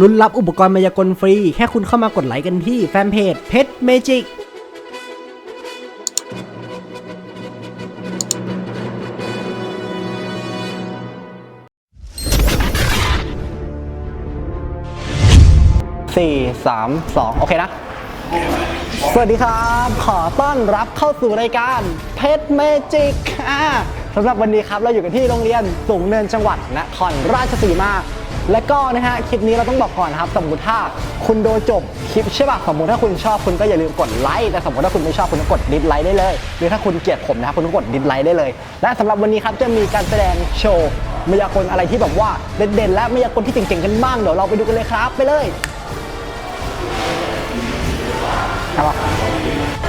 ลุ้นรับอุปกรณ์มายากลฟรี แค่คุณเข้ามากดไลค์กันที่แฟนเพจเพชรเมจิกสี่สามสองโอเคนะ สวัสดีครับ ขอต้อนรับเข้าสู่รายการเพชรเมจิกอ่าสำหรับวันนี้ครับ เราอยู่กันที่โรงเรียนสูงเนินจังหวัดนครราชสีมา และก็นะฮะคลิปนี้เราต้องบอกก่อนนะครับสมมติถ้าคุณโดจบคลิปใช่ป่ะสมมติถ้าคุณชอบคุณก็อย่าลืมกดไลค์แต่สมมติถ้าคุณไม่ชอบคุณก็กดดิสไลค์ได้เลย หรือถ้าคุณเกลียดผมนะครับคุณก็กดดิสไลค์ได้เลย และสำหรับวันนี้ครับจะมีการแสดงโชว์มายากลอะไรที่แบบว่าเด่นๆและมายากลที่เก่งๆกันบ้างเดี๋ยวเราไปดูกันเลยครับไปเลยครับ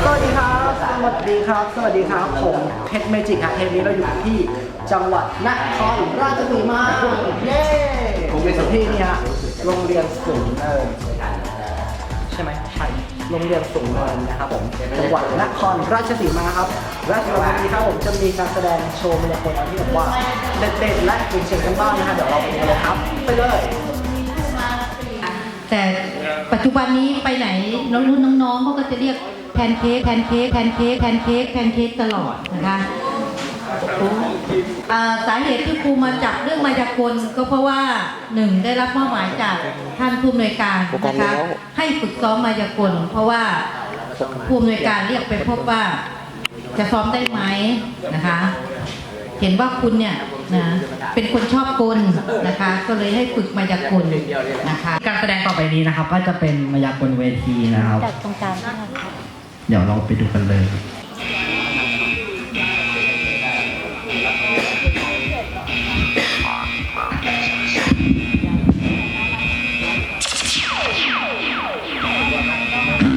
สวัสดีครับ สวัสดีครับ สวัสดีครับ ผมเพชรเมจิกครับเทปนี้เราอยู่ที่ จังหวัดนครราชสีมาเย้ผมเป็นที่นี่ฮะโรงเรียนสูงเนินใช่ไหมใช่โรงเรียนสูงเนินนะครับผมจังหวัดนครราชสีมาครับและสำหรับวันนี้ครับผมจะมีการแสดงโชว์มายากลอะไรที่แบบว่าเด็ดๆและเก่งๆกันบ้างนะฮะเดี๋ยวเราไปดูกันเลยครับ ไปเลยแต่ปัจจุบันนี้ไปไหนน้องรุ่นน้องๆเขาก็จะเรียกแพนเค้กแพนเค้กแพนเค้กแพนเค้กแพนเค้กตลอดนะคะ อ่าสาเหตุที่ครูมาจับเรื่องมายากลก็เพราะว่าหนึ่งได้รับมอบหมายจากท่านผู้อำนวยการนะคะให้ฝึกซ้อมมายากลเพราะว่าผู้อำนวยการเรียกไปพบว่าจะซ้อมได้ไหมนะคะ เห็นว่าคุณเนี่ยนะเป็นคนชอบกลนะคะ ก็เลยให้ฝึกมายากลนะคะ การแสดงต่อไปนี้นะครับ ก็จะเป็นมายากลเวทีนะครับจากตรงกลางใช่ไหมคะเดี๋ยวเราไปดูกันเลย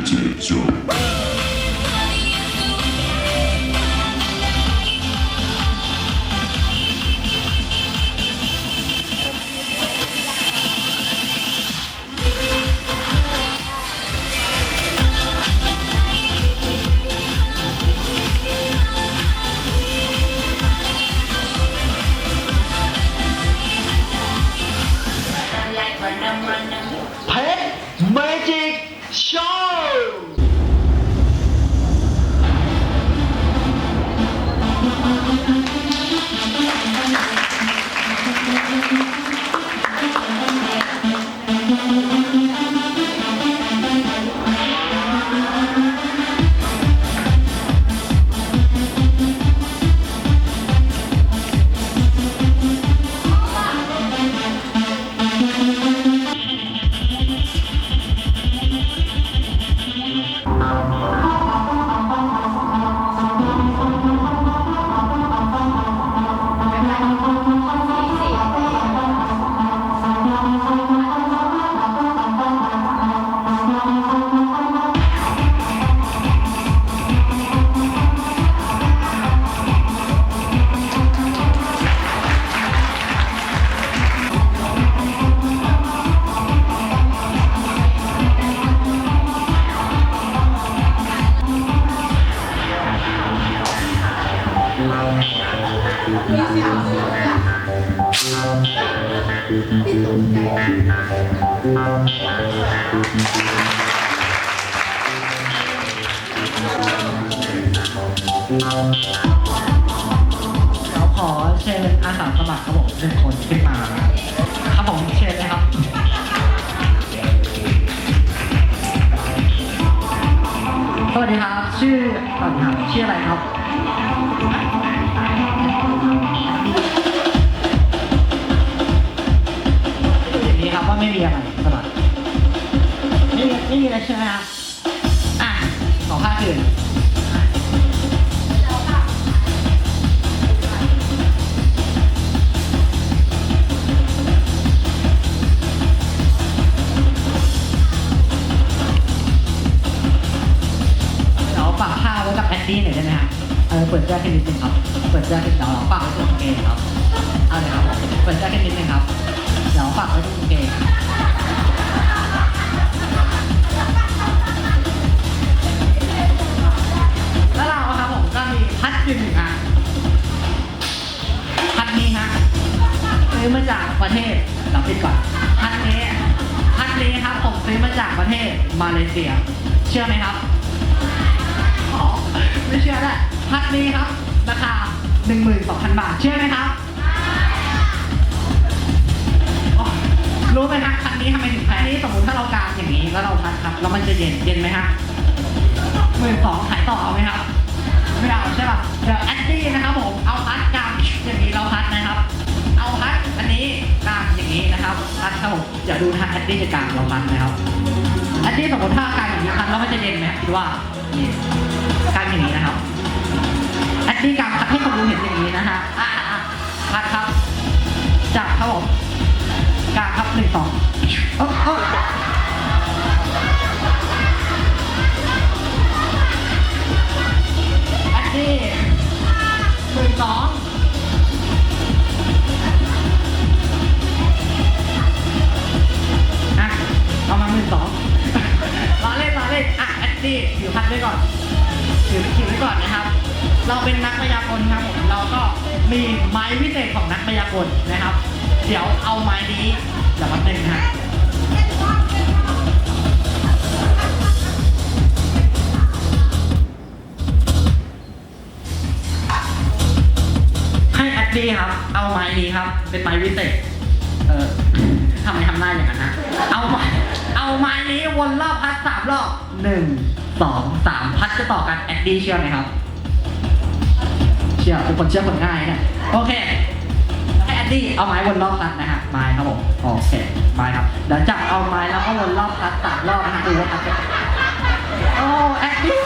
เพ เราขอเชิญอาสาสมัครครับผมหนึ่งคนขึ้นมาครับผมเชิญเลยครับสวัสดีครับ ชื่อสวัสดีครับชื่ออะไรครับ ไม่มีอะไรสมัครไม่มีไม่มีอะไรใช่ไหมครับอะขอภาคอื่นเดี๋ยวฝากผ้าไว้กับแอนดี้หน่อยได้ไหมครับเออเปิดเสื้อแค่นิดนึงครับ เปิดเสื้อแค่เดี๋ยวเราฝากไว้ตรงกางเกงครับ เอาเลยครับผมเปิดเสื้อแค่นิดนึงครับเดี๋ยวฝากไว้ตรงกางเกง มาจากประเทศเราปิดก่อนพัดนี้พัดประเทศมาเลเซีย เชื่อไหมครับไม่เชื่อแหละพัดนี้ครับราคา12,000 บาท เชื่อไหมครับรู้ไหมฮะคันนี้ทำไมถึงแพงนี่สมมติถ้าเรากางอย่างนี้แล้วเราพัดครับแล้วมันจะเย็นเย็นไหมฮะหมื่นสองขายต่อเอาไหมครับ ไม่เอาใช่ป่ะเดี๋ยวแอดดี้นะครับผมเอาพัดกลางอย่างนี้เราพัดนะครับ เอาพัดอันนี้กางอย่างนี้นะครับพัดครับผมเดี๋ยวดูนะฮะแอดดี้จะกลางเราพัดนะครับแอดดี้สมมติถ้ากลางอย่างนี้พัดแล้วมันจะเย็นไหมคิดว่านี่กางอย่างนี้นะครับแอดดี้กลางพัดให้คนดูเห็นอย่างนี้นะฮะอะพัดครับจับครับผมกลางครับหนึ่งสองโอ้โอ้ สองอะเอามาหมื่นสองล้อเล่นล้อเล่นอะแอดดี้ถือพัดไว้ก่อนถือถือไว้ก่อนนะครับ เราเป็นนักพยากรณ์ครับผมเราก็มีไม้วิเศษของนักพยากรณ์นะครับ เดี๋ยวเอาไม้นี้เดี๋ยวมาหนึ่งนะฮะ ดีครับ เอาไม้นี้ครับ เป็นไม้วิเศษเออทำไมทำหน้าอย่างนั้นนะเอาไม้เอาไม้นี้วนรอบพัดสามรอบหนึ่งสองสามพัดจะต่อกันแอดดี้เชื่อไหมครับ เชื่อเป็นคนเชื่อคนง่ายเนี่ยโอเคให้แอดดี้เอาไม้วนรอบพัดนะฮะไม้ครับผมโอเคไม้ครับเดี๋ยวจับเอาไม้แล้วก็วนรอบพัดสามรอบนะฮะดูว่าพัดจะโอ้แอดดี้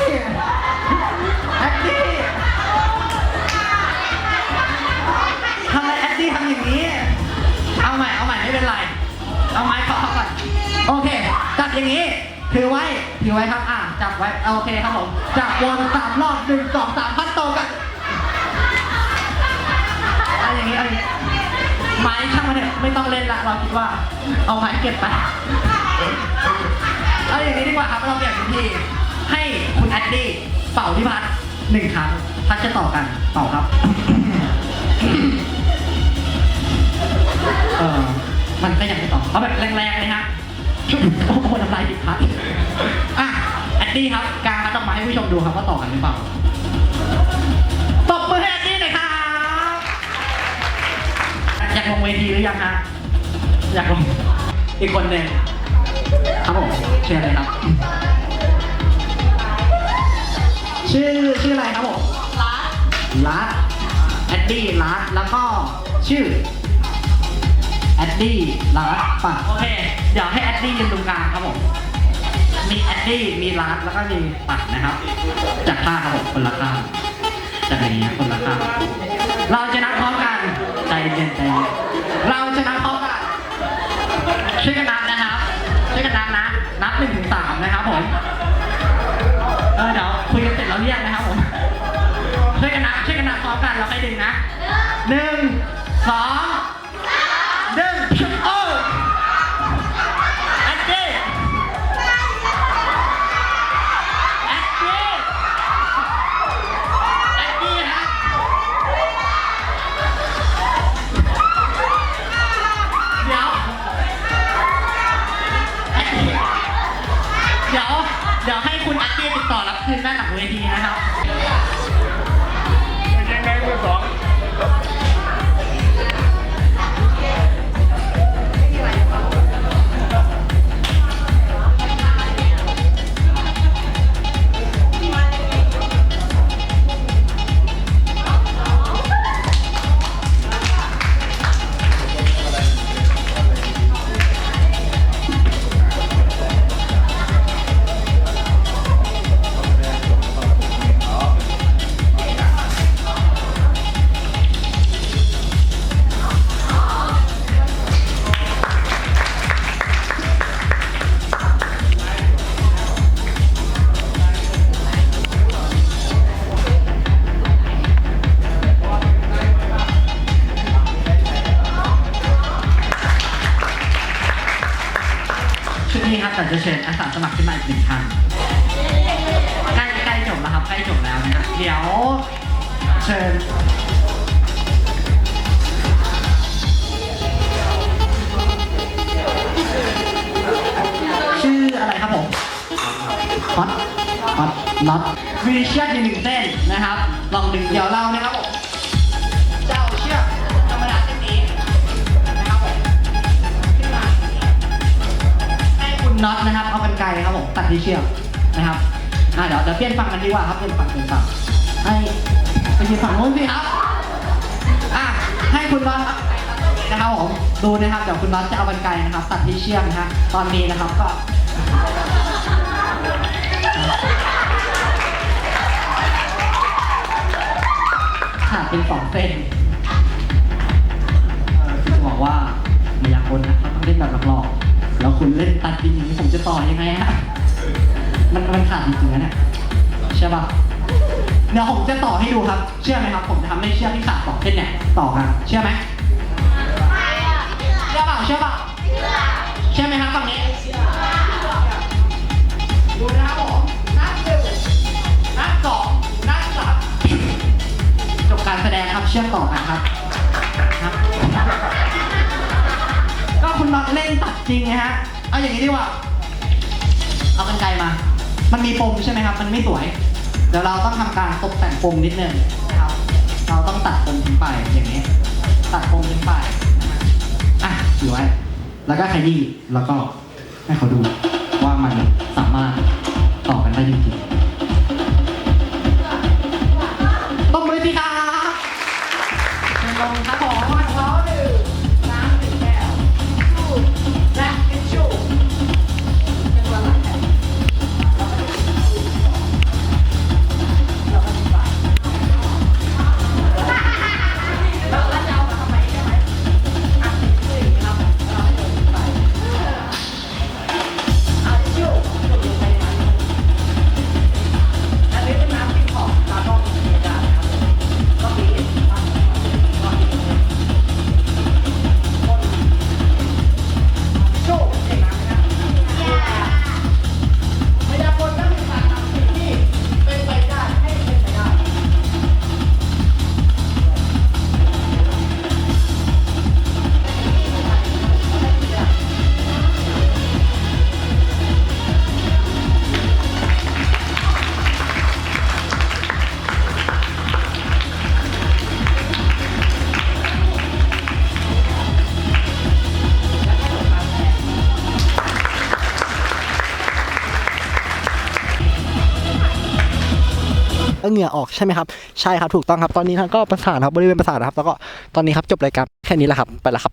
ไม่เป็นไร เอาไม้เคาะเขาก่อน โอเค จับอย่างนี้ ถือไว้ ถือไว้ครับ อะจับไว้ โอเคครับผม จับวนสามรอบหนึ่งสองสามพัดโตกันเอาอย่างนี้เอาอย่างนี้ ไม้ช่างมันเถอะไม่ต้องเล่นละ เราคิดว่า เอาไม้เก็บไป เอาอย่างนี้ดีกว่าครับ เราเปลี่ยนวิธีให้คุณแอดดี้เป่าที่พัดหนึ่งครั้ง พัดจะต่อกัน เป่าครับ เออ มันก็ยังไม่ตอบเอาแบบแรงๆเลยฮะโอ้โหน้ำลายติดพัดอะแอดดี้ครับกางพัดออกมาให้ผู้ชมดูครับว่าต่อกันหรือเปล่าตบมือให้แอดดี้หน่อยครับอยากลงเวทีหรือยังฮะอยากลงอีกคนหนึ่งครับผมเชิญเลยครับ ชื่อชื่ออะไรครับผมลัดลัดแอดดี้ลัดแล้วก็ชื่อ แอดดี้ลาร์ดป่ะโอเค เดี๋ยวให้แอดดี้ยืนตรงกลางครับผม มีแอดดี้ มีลาร์ดแล้วก็มีปัดนะครับ จากข้างครับผมคนละข้างจากอย่างเงี้ยคนละข้างเราจะนับพร้อมกัน ใจเย็นใจเย็นเราจะนับพร้อมกัน ช่วยกันนับนะครับ ช่วยกันนับนะ นับหนึ่งถึงสามนะครับผม เออเดี๋ยวคุยกันเสร็จแล้วเรียกนะครับผม ช่วยกันนับ ช่วยกันนับพร้อมกันเราให้ดึงนะหนึ่งสอง นี้ครับแต่จะเชิญอาสาสมัครขึ้นมาอีกหนึ่งท่านใกล้ใกล้จบแล้วครับใกล้จบแล้วนะครับเดี๋ยวเชิญชื่ออะไรครับผมฮอตฮอตน็อตมีเชีอกอยู่หนึ่งเส้นนะครับ ลองดึงเดี๋ยวเรานะครับผม น็อตนะครับ เอากันไกรครับผมตัดที่เชือกนะครับอะเดี๋ยวเดี๋ยวเปลี่ยนฝั่งกันดีกว่าครับเปลี่ยนฝั่งเปลี่ยนฝั่งให้ไปยืนฝั่งโน้นสิครับอะให้คุณน็อตนะครับผมดูนะครับเดี๋ยวคุณน็อตจะเอากันไกรนะครับ ตัดที่เชือกนะฮะตอนนี้นะครับก็ขาดเป็นสองเส้นคือจะบอกว่าไมายากลนะเขาต้องเล่นแบบหลอกๆ แล้วคุณเล่นตัดจริงอย่างนี้ผมจะต่อยังไงฮะมันมันขาดจริงๆนะเนี่ยใช่ป่ะเดี๋ยวผมจะต่อให้ดูครับ เชื่อไหมครับ ผมจะทำให้เชือกที่ขาดสองเส้นเนี่ยต่อกันเชื่อไหมเชื่อเปล่าเชื่อเปล่าเชื่อไหมครับฝั่งนี้ดูนะครับผมนับหนึ่งนับสองนับสามจบการแสดงครับเชื่อมต่อกันครับ คุณน็อตเล่นตัดจริงไงฮะ เอาอย่างนี้ดีกว่า เอากันไกลมา มันมีปมใช่ไหมครับ มันไม่สวย เดี๋ยวเราต้องทำการตกแต่งปมนิดนึงนะครับ เราต้องตัดปมทิ้งไปอย่างนี้ ตัดปมทิ้งไปนะฮะอะถือไว้ แล้วก็ขยี้แล้วก็ให้เขาดูว่ามันสามารถต่อกันได้จริง เหงื่อออกใช่ไหมครับใช่ครับถูกต้องครับตอนนี้ท่านก็ประสานครับบริเวณประสาทนะครับ แล้วก็ตอนนี้ครับจบรายการแค่นี้แหละครับไปแล้วครับ